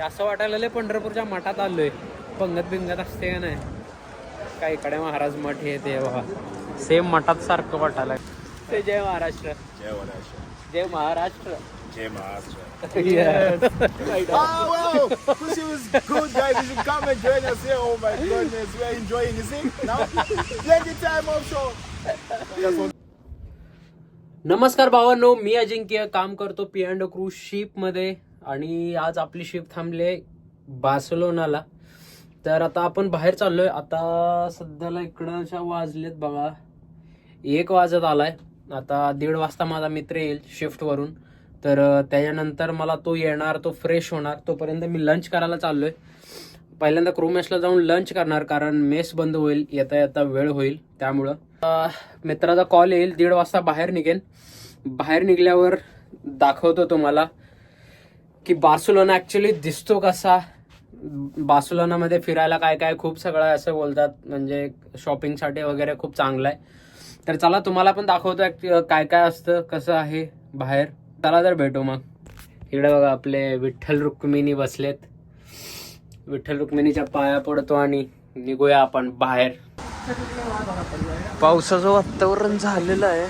असं वाटायला पंढरपूरच्या मठात आलोय पंगत बिंगत असते का नाही काय इकडे महाराज मठ हे ते बघा सेम मठात सारखं वाटायला ते जय महाराष्ट्र जय महाराष्ट्र जय महाराष्ट्र जय Maharashtra Yeah. Oh wow! Pussy was good, guys. You should come and join us here. Oh my goodness, we're enjoying. You see now, plenty time offshore. That's what नमस्कार भावांनो मी अजिंक्य काम करतो पी अँड क्रू शिपमध्ये आणि आज आपली शिप थांबले बार्सलोनाला. तर आता आपण बाहेर चाललोय. आता सध्याला इकडच्या वाजलेत बघा. एक वाजत आलाय. आता दीड वाजता माझा मित्र येईल शिफ्टवरून तर त्याच्यानंतर मला तो येणार तो फ्रेश होणार. तोपर्यंत मी लंच करायला चाललोय. पहिल्यांदा क्रोमेसला जाऊन लंच करणार कारण मेस बंद होईल. येता येता वेळ होईल त्यामुळं. मित्राचा कॉल येईल. दीड वाजता बाहेर निघेन. बाहेर निघल्यावर दाखवतो तुम्हाला. की बार्सुलोना ऍक्च्युली दिसतो कसा? बार्सुलोनामध्ये फिरायला काय काय खूप सगळं असं बोलतात म्हणजे शॉपिंगसाठी वगैरे खूप चांगलं आहे तर चला तुम्हाला पण दाखवतो काय काय असतं कसं आहे बाहेर. चला तर भेटू मग. इकडे बघा आपले विठ्ठल रुक्मिणी बसलेत. विठ्ठल रुक्मिणीच्या पाया पडतो आणि निघूया आपण बाहेर. पावसाचं वातावरण झालेलं आहे.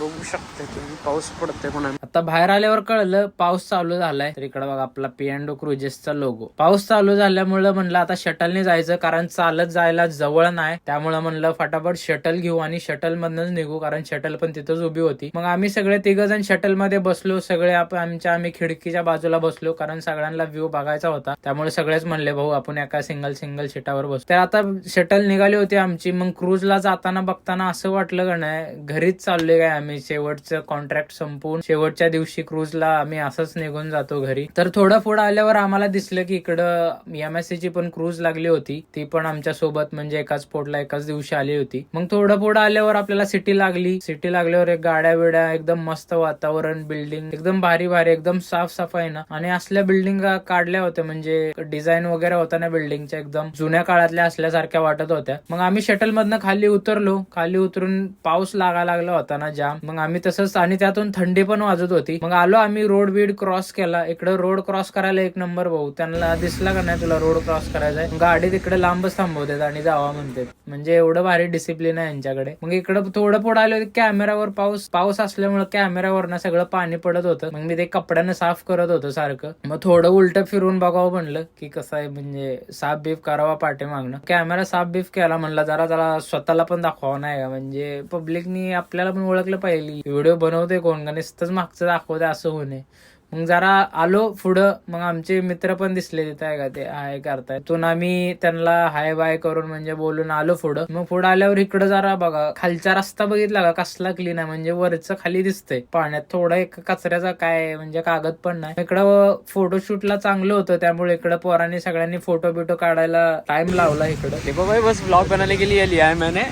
बघू शकता तुम्ही. पाऊस पडतोय म्हणून आता बाहेर आल्यावर कळलं पाऊस चालू झालाय. तर इकडे बघा आपला पिएंडो क्रुजेसचा लोगो पाऊस चालू झाल्यामुळे म्हणलं आता शटलने जायचं कारण चालत जायला जवळ नाही. त्यामुळे म्हणलं फटाफट शटल घेऊ आणि शटल मधनच निघू कारण शटल पण तिथंच उभी होती. मग आम्ही सगळे तिघ जण शटलमध्ये बसलो. सगळे आपण आमच्या आम्ही खिडकीच्या बाजूला बसलो कारण सगळ्यांना व्ह्यू बघायचा होता. त्यामुळे सगळेच म्हणले भाऊ आपण एका सिंगल सिंगल सीटावर बसतो तर आता शटल निघाली होती आमची. मग क्रूजला जाताना बघताना असं वाटलं का नाही घरीच चाललोय काय आम्ही? शेवटचं कॉन्ट्रॅक्ट संपून शेवटच्या दिवशी क्रूजला आम्ही असंच निघून जातो घरी. तर थोडं पुढं आल्यावर आम्हाला दिसलं की इकडं एमएससी ची पण क्रूज लागली होती. ती पण आमच्यासोबत म्हणजे एकाच पोटला एकाच दिवशी आली होती. मग थोडं पुढं आल्यावर आपल्याला सिटी लागली. सिटी लागल्यावर एक गाड्या बिड्या एकदम मस्त वातावरण बिल्डिंग एकदम भारी भारी एकदम साफ सफाई ना. आणि असल्या बिल्डिंग काढल्या होत्या म्हणजे डिझाईन वगैरे होता ना बिल्डिंगच्या एकदम जुन्या काळातल्या असल्यासारख्या वाटत होत्या. मग आम्ही शटल मधनं खाली उतरलो. खाली उतरून पाऊस लागा लागला होता ना जाम. मग आम्ही तसंच आणि त्यातून थंडी पण वाजत होती. मग आलो आम्ही रोड बीड क्रॉस केला. इकडे रोड क्रॉस करायला एक नंबर भाऊ. त्यांना दिसला का नाही तुला रोड क्रॉस करायचा आहे? गाडी तिकडे लांबच थांबवतात आणि जावा म्हणते म्हणजे एवढं भारी डिसिप्लिन आहे यांच्याकडे. मग इकडं थोडं पुढे आलो कॅमेरावर पाऊस पाऊस असल्यामुळे कॅमेरावर ना सगळं पाणी पडत होतं. मग मी ते कपड्यानं साफ करत होतो सारखं. मग थोडं उलट फिरून बघावं म्हणलं की कसं आहे म्हणजे साफ बीफ करावा पाठीमागनं. कॅमेरा साफ बीफ केला म्हणलं जरा जरा स्वतःला पण दाखवा नाही का? म्हणजे पब्लिकनी आपल्याला पण ओळखलं पाहिली. व्हिडिओ बनवते कोण? का नुसतंच मागचं दाखवते असं होणे मग जरा आलो पुढं मग आमचे मित्र पण दिसले तिथे आहे का ते? हाय करताय. तिथून आम्ही त्यांना हाय बाय करून म्हणजे बोलून आलो पुढं. मग पुढं आल्यावर इकडं जरा बघा खालचा रस्ता बघितला का? कसला क्लीन आहे? म्हणजे वरचं खाली दिसतंय. पाण्यात थोडा एक कचऱ्याचा काय म्हणजे कागद पण नाही. इकडं फोटोशूटला चांगलं होतं त्यामुळे इकडं पोरांनी सगळ्यांनी फोटो बिटो काढायला टाइम लावला इकडं. बस ब्लॉग बनायला गेली आली आहे मॅने.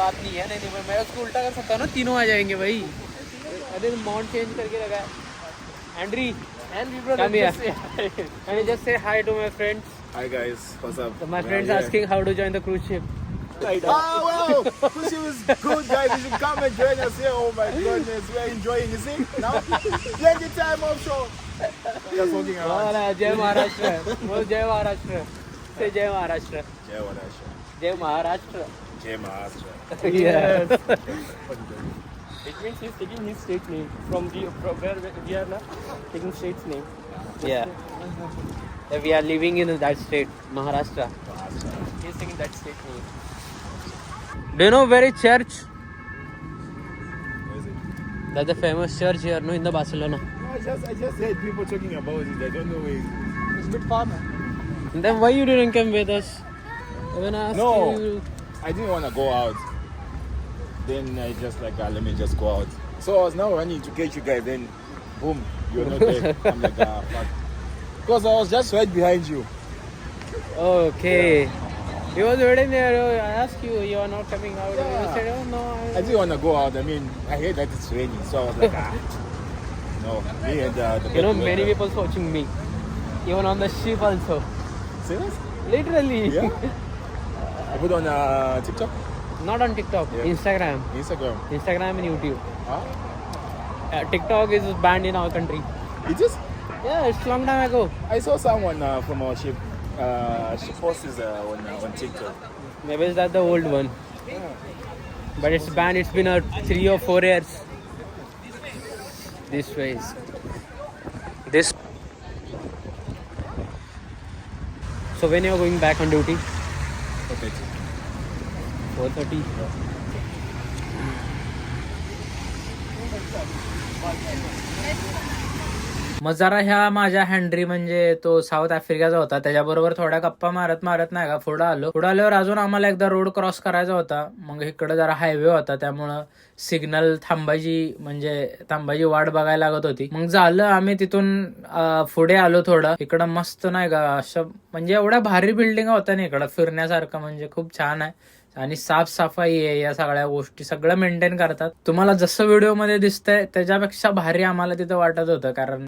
बात नहीं है नहीं नहीं मैं उसको उल्टा कर सकता हूँ ना तीनों आ जाएँगे भाई अरे माउंट चेंज करके लगा है Henry come here. You just say hi to my friends? Hi guys, what's up? So my We are friends asking how to join the cruise ship. Oh wow! Pussy was good, guys. You should come and join us here. Oh my goodness, we're enjoying. You see now, plenty time offshore. Just walking around. जय महाराष्ट्र बोल जय महाराष्ट्र से जय Maharashtra Jai Maharashtra. Jai Maharashtra Jai Maharashtra. Yes. It means he's taking his state name from the from where we are now, taking state's name. Yeah. We are living in that state, Maharashtra. He's taking that state name. Do you know where is church? Where is it? That's a famous church here, no, in the Barcelona. No, I just I just heard people talking about it. I don't know where. It is. It's a bit far, man. Then why you didn't come with us? When I asked No. you, I didn't want to go out. Then I just like ah, let me just go out. So I was now running to catch you guys. Then, boom, you're not there. I'm like ah fuck. Because I was just right behind you. okay. He was waiting there. oh, I asked you, you are not coming out. Yeah. You said, oh no. I didn't want to go out. I mean, I heard that it's raining, so I was like, ah. No, me and uh, the You know, many people watching me. Even on the ship also. Serious? Literally. Yeah. I put on uh, TikTok, Not on TikTok. Yeah. Instagram. Instagram. Instagram and YouTube. Huh? Uh, TikTok is banned in our country. It is? Yeah, it's long time ago. I saw someone uh, from our ship. Uh, she posted uh, on uh, on TikTok. Maybe is that the old one? But it's banned. It's been a three or four years. This way is this. So when you're going back on duty? Four thirty. मग जरा ह्या माझ्या हँड्री म्हणजे तो south आफ्रिकाचा होता त्याच्याबरोबर थोड्या गप्पा मारत मारत नाही का पुढं आलो. पुढं आल्यावर अजून आम्हाला एकदा रोड क्रॉस करायचा होता. मग इकडे जरा हायवे होता त्यामुळं सिग्नल थांबायची म्हणजे थांबायची वाट बघायला लागत होती. मग झालं आम्ही तिथून पुढे आलो थोडं. इकडं मस्त नाही का असं म्हणजे एवढ्या भारी बिल्डिंग होत्या ना इकडं फिरण्यासारखं म्हणजे खूप छान आहे. आणि साफसफाई आहे या सगळ्या गोष्टी सगळं मेंटेन करतात. तुम्हाला जसं व्हिडिओमध्ये दिसतंय त्याच्यापेक्षा भारी आम्हाला तिथं वाटत होतं. कारण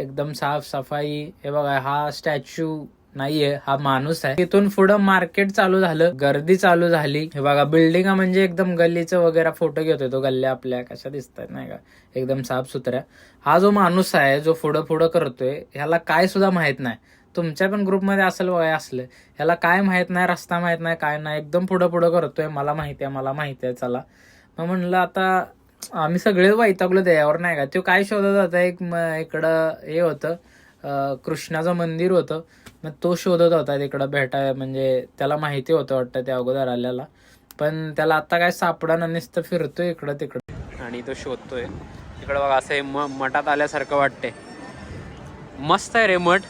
एकदम साफसफाई हे बघा हा स्टॅच्यू नाहीये हा माणूस आहे. तिथून पुढं मार्केट चालू झालं गर्दी चालू झाली. हे बघा बिल्डिंग म्हणजे एकदम गल्लीचं वगैरे फोटो घेतोय तो गल्ल्या आपल्या कशा दिसतात नाही का? एकदम साफसुथऱ्या. हा जो माणूस आहे जो पुढं पुढं करतोय ह्याला काय सुद्धा माहीत नाही. तुमच्या पण ग्रुपमध्ये असेल बघा असलं. ह्याला काय माहीत नाही रस्ता माहीत नाही काय नाही. एकदम पुढं पुढं करतोय. मला माहिती आहे मला माहिती आहे चला. मग म्हणलं आता आम्ही सगळे वैतागलो त्याच्यावर नाही का? तो काय शोधत होता? एक इकडं हे होतं कृष्णाचं मंदिर होतं. मग तो शोधत होता तिकडं भेटाय म्हणजे त्याला माहिती होतं वाटतं त्या अगोदर आल्याला. पण त्याला आता काय सापडा नुसतं फिरतोय इकडं तिकडं. आणि तो शोधतोय. तिकडं बघा असं हे म मठात आल्यासारखं वाटते मस्त आहे रे मठ.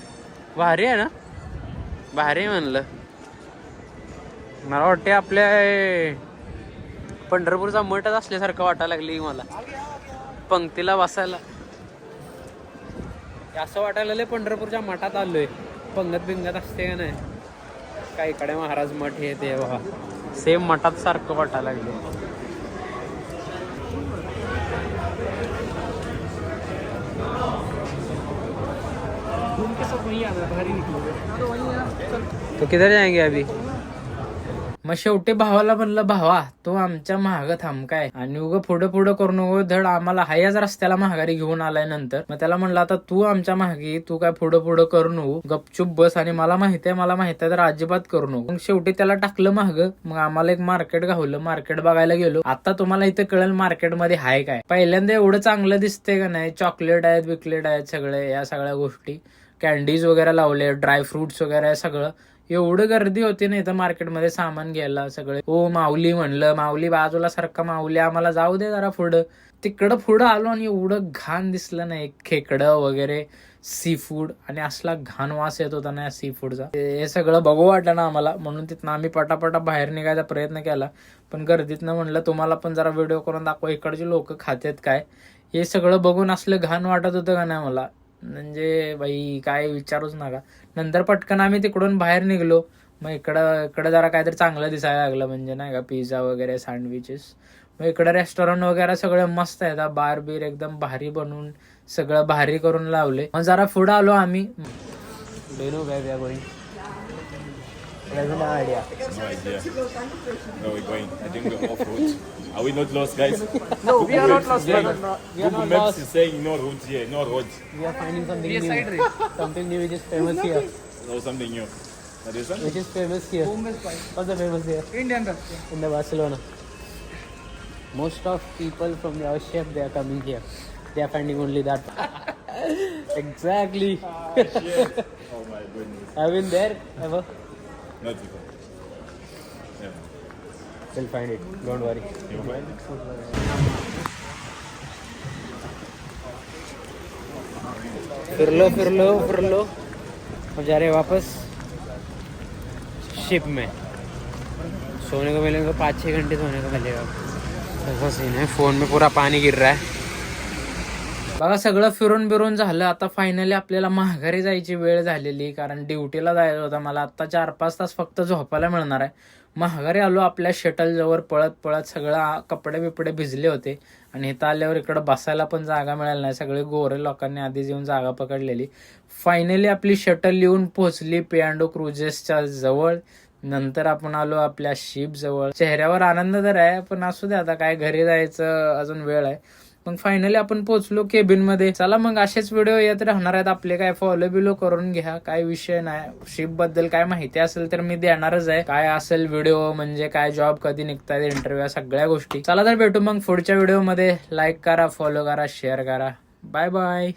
भारी आहे ना? भारी आहे म्हणलं. मला वाटते आपल्या पंढरपूरचा मठच असल्यासारखं वाटायला लागली मला. पंक्तीला बसायला. असं वाटायला लागलं पंढरपूरच्या मठात आलोय. पंगत बिंगत असते का नाही? काय इकडे महाराज मठ हे ते बाबा सेम मठात सारखं वाटायला लागलं घूम के सब वहीं आ रहा है बाहर ही निकलोगे तो किधर जाएंगे अभी? मग शेवटी भावाला म्हणलं भावा तो आमच्या महाग थांबकाय आणि उगं पुढं पुढं करू नको धड आम्हाला हायाच रस्त्याला महागारी घेऊन आलाय नंतर. मग त्याला म्हणलं आता तू आमच्या मागे तू काय पुढं पुढं करू नको. गपचूप बस आणि मला माहिती आहे मला माहिती आहे तर अजिबात करू नको. मग शेवटी त्याला टाकलं महाग मग आम्हाला एक मार्केट घावलं. मार्केट बघायला गेलो. आता तुम्हाला इथं कळेल मार्केटमध्ये हाय काय. पहिल्यांदा एवढं चांगलं दिसतंय का नाही? चॉकलेट आहेत बिकलेट आहेत सगळे या सगळ्या गोष्टी. कॅन्डीज वगैरे लावले ड्राय फ्रुट्स वगैरे सगळं. एवढं गर्दी होती ना इथं मार्केटमध्ये सामान घ्यायला सगळे. ओ माऊली म्हणलं माऊली बाजूला सारखं माऊली आम्हाला जाऊ दे जरा पुढं तिकडं पुढं आलो आणि एवढं घाण दिसलं नाही खेकडं वगैरे सी फूड आणि असला घाण वास येत होता ना या सी फूडचा हे सगळं बघू वाटलं ना आम्हाला म्हणून तिथनं आम्ही पटापटा बाहेर निघायचा प्रयत्न केला. पण गर्दीतनं म्हणलं तुम्हाला पण जरा व्हिडिओ करून दाखवा इकडचे लोक खातेत काय? हे सगळं बघून असलं घाण वाटत होतं का नाही मला म्हणजे बाई काय विचारूच नका. नंतर पटकन आम्ही तिकडून बाहेर निघलो. मग इकडं इकडं जरा काहीतरी चांगलं दिसायला लागलं म्हणजे नाही का पिझ्झा वगैरे सँडविचेस. मग इकडं रेस्टॉरंट वगैरे सगळं मस्त आहेत. बार बीर एकदम भारी बनवून सगळं भारी करून लावले. मग जरा पुढं आलो आम्ही. No idea. No idea. No, we're going. I think we're off route. Are we not lost, guys? no, we are not lost, brother. We are not Maps is saying no route here, no roads. We are finding something new. Something new which is famous here. Or something new. That is Which is famous here. What's the famous here? Indian restaurant. In the Barcelona. Most of people from the ship they are coming here. They are finding only that. exactly. Ah, shit. Oh my goodness. I've been there ever. Not before. Yeah. We'll find it. Don't worry. You find it? फिर लो फिर लो फिर लो अब जा रहे हैं वापस शिप में सोने को मिलेगा पाँच छः घंटे सोने को मिलेगा ऐसा सीन है फ़ोन में पूरा पानी गिर रहा है बघा सगळं फिरून बिरून झालं. आता फायनली आपल्याला माघारी जायची वेळ झालेली कारण ड्युटीला जायचं होतं. मला आता चार पाच तास फक्त झोपायला मिळणार आहे. माघारी आलो आपल्या शटल जवळ पळत पळत सगळं कपडे बिपडे भिजले होते. आणि इथं आल्यावर इकडं बसायला पण जागा मिळाली नाही. सगळे गोरे लोकांनी आधीच येऊन जागा पकडलेली. फायनली आपली शटल येऊन पोहोचली पियांडो क्रुजेसच्या जवळ. नंतर आपण आलो आपल्या शिप जवळ. चेहऱ्यावर आनंद तर आहे पण असू दे आता काय घरी जायचं अजून वेळ आहे. मग फायनली आपण पोहोचलो केबिनमध्ये चला मग असेच व्हिडिओ येत राहणार आहेत. आपले काय फॉलो बिलो करून घ्या. काय विषय नाही. शिपबद्दल काय माहिती असेल तर मी देणारच आहे. काय असेल व्हिडिओ म्हणजे काय जॉब कधी निघतात इंटरव्ह्यू सगळ्या गोष्टी. चला तर भेटू मग पुढच्या व्हिडिओमध्ये. लाईक करा फॉलो करा शेअर करा. Bye bye